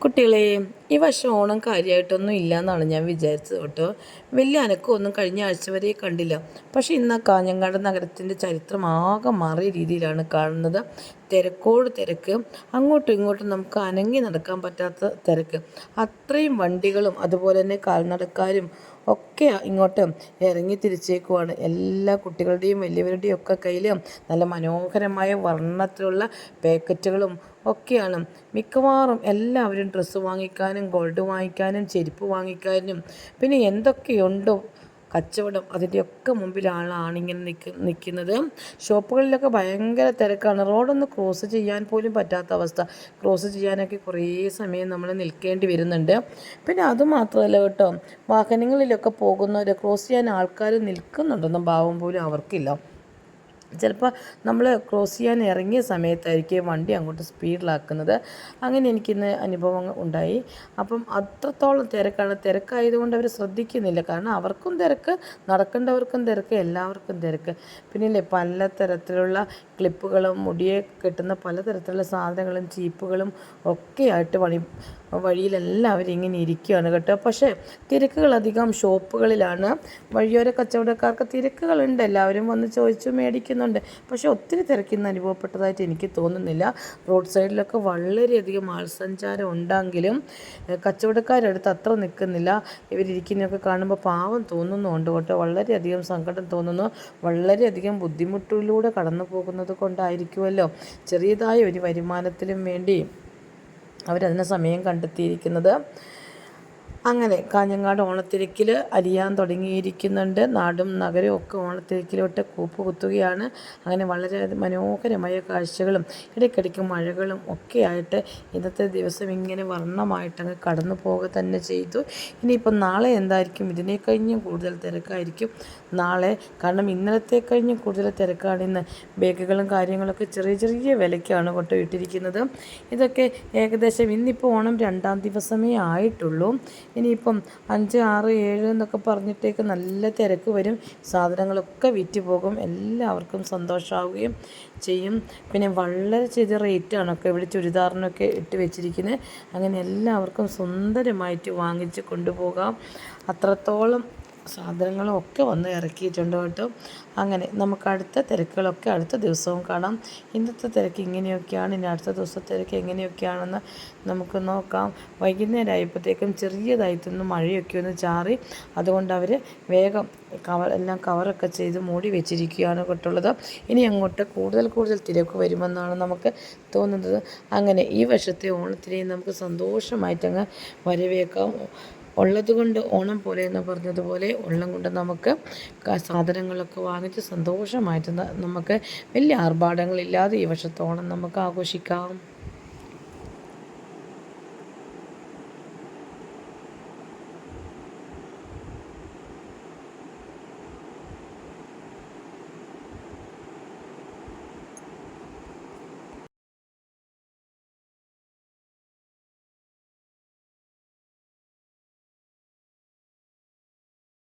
കുട്ടികളെ ഈ വർഷം ഓണം കാര്യമായിട്ടൊന്നും ഇല്ല എന്നാണ് ഞാൻ വിചാരിച്ചത് കേട്ടോ. വലിയ അനക്കമൊന്നും കഴിഞ്ഞ ആഴ്ച വരെ കണ്ടില്ല. പക്ഷേ ഇന്ന് കാഞ്ഞങ്ങാട് നഗരത്തിന്റെ ചരിത്രം ആകെ മാറിയ രീതിയിലാണ് കാണുന്നത്. തിരക്കോട് തിരക്ക്. അങ്ങോട്ടും ഇങ്ങോട്ടും നമുക്ക് അനങ്ങി നടക്കാൻ പറ്റാത്ത തിരക്ക്. അത്രയും വണ്ടികളും അതുപോലെ തന്നെ കാൽനടക്കാരും ഒക്കെ ഇങ്ങോട്ട് ഇറങ്ങി തിരിച്ചേക്കുവാണ്. എല്ലാ കുട്ടികളുടെയും വലിയവരുടെയും ഒക്കെ കയ്യിൽ നല്ല മനോഹരമായ വർണത്തിലുള്ള പാക്കറ്റുകളും ഒക്കെയാണ്. മിക്കവാറും എല്ലാവരും ഡ്രസ്സ് വാങ്ങിക്കാനും ഗോൾഡ് വാങ്ങിക്കാനും ചെരുപ്പ് വാങ്ങിക്കാനും പിന്നെ എന്തൊക്കെയുണ്ടോ കച്ചവടം അതിന്റെയൊക്കെ മുമ്പിലാണ് ഇങ്ങനെ നിൽക്ക് നിൽക്കുന്നത് ഷോപ്പുകളിലൊക്കെ ഭയങ്കര തിരക്കാണ്. റോഡൊന്ന് ക്രോസ് ചെയ്യാൻ പോലും പറ്റാത്ത അവസ്ഥ. ക്രോസ് ചെയ്യാനൊക്കെ കുറേ സമയം നമ്മൾ നിൽക്കേണ്ടി വരുന്നുണ്ട്. പിന്നെ അതുമാത്രമല്ല കേട്ടോ. വാഹനങ്ങളിലൊക്കെ പോകുന്നവർ ക്രോസ് ചെയ്യാൻ ആൾക്കാർ നിൽക്കുന്നുണ്ടെന്നും ഭാവം പോലും അവർക്കില്ല. ചിലപ്പോൾ നമ്മൾ ക്രോസ് ചെയ്യാൻ ഇറങ്ങിയ സമയത്തായിരിക്കും വണ്ടി അങ്ങോട്ട് സ്പീഡിലാക്കുന്നത്. അങ്ങനെ എനിക്കിന്ന് അനുഭവം ഉണ്ടായി. അപ്പം അത്രത്തോളം തിരക്കാണ്. തിരക്കായതുകൊണ്ട് അവർ ശ്രദ്ധിക്കുന്നില്ല. കാരണം അവർക്കും തിരക്ക് നടക്കേണ്ടവർക്കും തിരക്ക് എല്ലാവർക്കും തിരക്ക്. പിന്നെ പല തരത്തിലുള്ള ക്ലിപ്പുകളും മുടിയെ കെട്ടുന്ന പലതരത്തിലുള്ള സാധനങ്ങളും ചീപ്പുകളും ഒക്കെയായിട്ട് വഴി വഴിയിലെല്ലാവരും ഇങ്ങനെ ഇരിക്കുകയാണ് കേട്ടോ. പക്ഷേ തിരക്കുകൾ അധികം ഷോപ്പുകളിലാണ്. വഴിയോര കച്ചവടക്കാർക്ക് തിരക്കുകളുണ്ട്. എല്ലാവരും വന്ന് ചോദിച്ചു മേടിക്കുന്നുണ്ട്. പക്ഷേ ഒത്തിരി തിരക്കിന്ന് അനുഭവപ്പെട്ടതായിട്ട് എനിക്ക് തോന്നുന്നില്ല. റോഡ് സൈഡിലൊക്കെ വളരെയധികം ആൾസഞ്ചാരം ഉണ്ടെങ്കിലും കച്ചവടക്കാരടുത്ത് അത്ര നിൽക്കുന്നില്ല. ഇവരിരിക്കുന്നൊക്കെ കാണുമ്പോൾ പാവം തോന്നുന്നുണ്ട് കേട്ടോ. വളരെയധികം സങ്കടം തോന്നുന്നു. വളരെയധികം ബുദ്ധിമുട്ടിലൂടെ കടന്നു പോകുന്നത് കൊണ്ടായിരിക്കുമല്ലോ. ചെറിയതായ ഒരു വരുമാനത്തിനും വേണ്ടി അവരതിന് സമയം കണ്ടെത്തിയിരിക്കുന്നത്. അങ്ങനെ കാഞ്ഞങ്ങാട് ഓണത്തിരക്കിൽ അലിയാൻ തുടങ്ങിയിരിക്കുന്നുണ്ട്. നാടും നഗരവും ഒക്കെ ഓണത്തിരക്കിലോട്ട് കൂപ്പ് കുത്തുകയാണ് അങ്ങനെ വളരെ മനോഹരമായ കാഴ്ചകളും ഇടയ്ക്കിടയ്ക്ക് മഴകളും ഒക്കെ ആയിട്ട് ഇന്നത്തെ ദിവസം ഇങ്ങനെ വർണമായിട്ടങ്ങ് കടന്നു പോവുക തന്നെ ചെയ്തു. ഇനിയിപ്പം നാളെ എന്തായിരിക്കും? ഇതിനെ കഴിഞ്ഞും കൂടുതൽ തിരക്കായിരിക്കും. നാളെ കാരണം ഇന്നലത്തെ കഴിഞ്ഞും കൂടുതൽ തിരക്കാണ്. ഇന്ന് ബേക്കുകളും കാര്യങ്ങളൊക്കെ ചെറിയ ചെറിയ വിലയ്ക്കാണ് കൊണ്ടുപോയിട്ടിരിക്കുന്നത് ഇതൊക്കെ ഏകദേശം ഇന്നിപ്പോൾ ഓണം രണ്ടാം ദിവസമേ ആയിട്ടുള്ളൂ. ഇനിയിപ്പം അഞ്ച് ആറ് ഏഴ് എന്നൊക്കെ പറഞ്ഞിട്ടേക്ക് നല്ല തിരക്ക് വരും. സാധനങ്ങളൊക്കെ വിറ്റ് പോകും. എല്ലാവർക്കും സന്തോഷമാവുകയും ചെയ്യും. പിന്നെ വളരെ ചെറിയ റേറ്റാണ് ഒക്കെ ഇവിടെ ചുരിദാറിനൊക്കെ ഇട്ട് വെച്ചിരിക്കുന്നത് അങ്ങനെ എല്ലാവർക്കും സുന്ദരമായിട്ട് വാങ്ങിച്ച് കൊണ്ടുപോകാം. അത്രത്തോളം സാധനങ്ങളും ഒക്കെ വന്ന് ഇറക്കിയിട്ടുണ്ട് കേട്ടോ. അങ്ങനെ നമുക്ക് അടുത്ത തിരക്കുകളൊക്കെ അടുത്ത ദിവസവും കാണാം. ഇന്നത്തെ തിരക്ക് ഇങ്ങനെയൊക്കെയാണ്. ഇനി അടുത്ത ദിവസത്തെ തിരക്ക് എങ്ങനെയൊക്കെയാണെന്ന് നമുക്ക് നോക്കാം. വൈകുന്നേരം ആയപ്പോഴത്തേക്കും ചെറിയതായിട്ടൊന്ന് മഴയൊക്കെ ഒന്ന് ചാറി. അതുകൊണ്ട് അവർ വേഗം കവർ എല്ലാം കവറൊക്കെ ചെയ്ത് മൂടി വെച്ചിരിക്കുകയാണ് കേട്ടുള്ളത്. ഇനി അങ്ങോട്ട് കൂടുതൽ കൂടുതൽ തിരക്ക് വരുമെന്നാണ് നമുക്ക് തോന്നുന്നത്. അങ്ങനെ ഈ വർഷത്തെ ഓണത്തിനെയും നമുക്ക് സന്തോഷമായിട്ടങ്ങ് വരവേക്കാം. ഉള്ളതുകൊണ്ട് ഓണം പോലെ എന്ന് പറഞ്ഞതുപോലെ ഉള്ളം കൊണ്ട് നമുക്ക് സാധനങ്ങളൊക്കെ വാങ്ങിച്ച് സന്തോഷമായിട്ട് നമുക്ക് വലിയ ആർഭാടങ്ങളില്ലാതെ ഈ വർഷത്തോണം നമുക്ക് ആഘോഷിക്കാം.